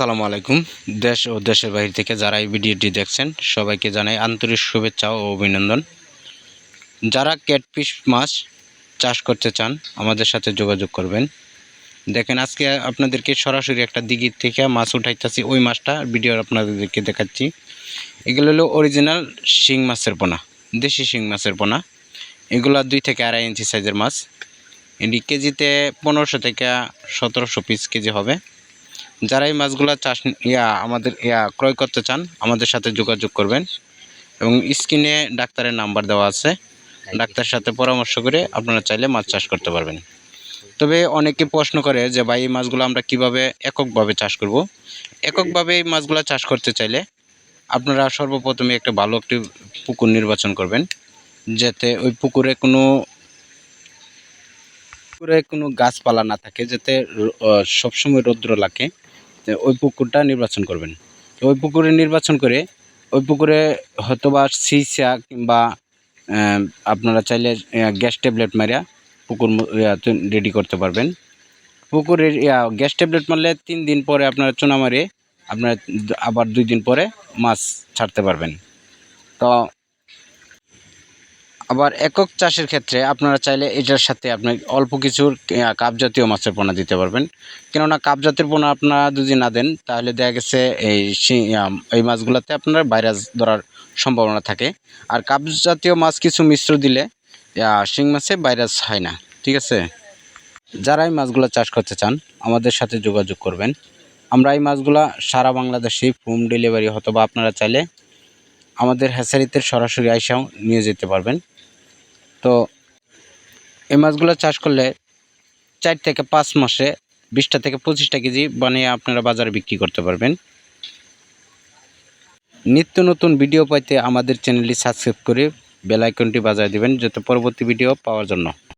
আসসালামু আলাইকুম। দেশ ও দেশের বাইরে থেকে যারা এই ভিডিওটি দেখছেন, সবাইকে জানাই আন্তরিক শুভেচ্ছা ও অভিনন্দন। যারা ক্যাটফিশ মাছ চাষ করতে চান, আমাদের সাথে যোগাযোগ করবেন। দেখেন, আজকে আপনাদেরকে সরাসরি একটা দিঘির থেকে মাছ উঠাইতেছি। ওই মাছটা ভিডিও আপনাদেরকে দেখাচ্ছি। এগুলো হলো অরিজিনাল শিং মাছের পোনা, দেশি শিং মাছের পোনা। এগুলো দুই থেকে আড়াই ইঞ্চি সাইজের মাছ। এটি কেজিতে পনেরোশো থেকে সতেরোশো পিস কেজি হবে। যারা এই মাছগুলো চাষ ইয়া আমাদের ইয়া ক্রয় করতে চান আমাদের সাথে যোগাযোগ করবেন। এবং স্ক্রিনে ডাক্তারের নাম্বার দেওয়া আছে। ডাক্তার সাথে পরামর্শ করে আপনারা চাইলে মাছ চাষ করতে পারবেন। তবে অনেকে প্রশ্ন করে যে ভাই এই মাছগুলো আমরা কীভাবে এককভাবে চাষ করব? এককভাবে এই মাছগুলো চাষ করতে চাইলে আপনারা সর্বপ্রথমে একটা ভালো একটি পুকুর নির্বাচন করবেন যাতে ওই পুকুরে কোনো পুকুরে কোনো গাছপালা না থাকে যাতে সবসময় রৌদ্র লাগে। ওই পুকুরটা নির্বাচন করবেন। ওই পুকুরে নির্বাচন করে ওই পুকুরে হয়তোবা সিসা কিংবা আপনারা চাইলে গ্যাস ট্যাবলেট মারিয়া পুকুর রেডি করতে পারবেন। পুকুরের ইয়া, গ্যাস ট্যাবলেট মারলে তিন দিন পরে আপনারা চুনা মারে আপনারা আবার দুই দিন পরে মাছ ছাড়তে পারবেন। তো আবার একক চাষের ক্ষেত্রে আপনারা চাইলে এটার সাথে আপনি অল্প কিছুর কাপ জাতীয় মাছের পোনা দিতে পারবেন। কেননা কাপ জাতের পোনা আপনারা যদি না দেন, তাহলে দেখা গেছে এই এই মাছগুলোতে আপনার ভাইরাস ধরার সম্ভাবনা থাকে। আর কাপ জাতীয় মাছ কিছু মিশ্র দিলে শিং মাছে ভাইরাস হয় না, ঠিক আছে? যারা এই মাছগুলো চাষ করতে চান, আমাদের সাথে যোগাযোগ করবেন। আমরা এই মাছগুলো সারা বাংলাদেশে হোম ডেলিভারি অথবা আপনারা চাইলে আমাদের হ্যাচারিতে সরাসরি আইসাও নিয়ে যেতে পারবেন। তো এই মাছগুলো চাষ করলে চার থেকে পাঁচ মাসে বিশটা থেকে পঁচিশটা কেজি বানিয়ে আপনারা বাজারে বিক্রি করতে পারবেন। নিত্য নতুন ভিডিও পাইতে আমাদের চ্যানেলটি সাবস্ক্রাইব করে বেল আইকনটি বাজায় দেবেন, যাতে পরবর্তী ভিডিও পাওয়ার জন্য।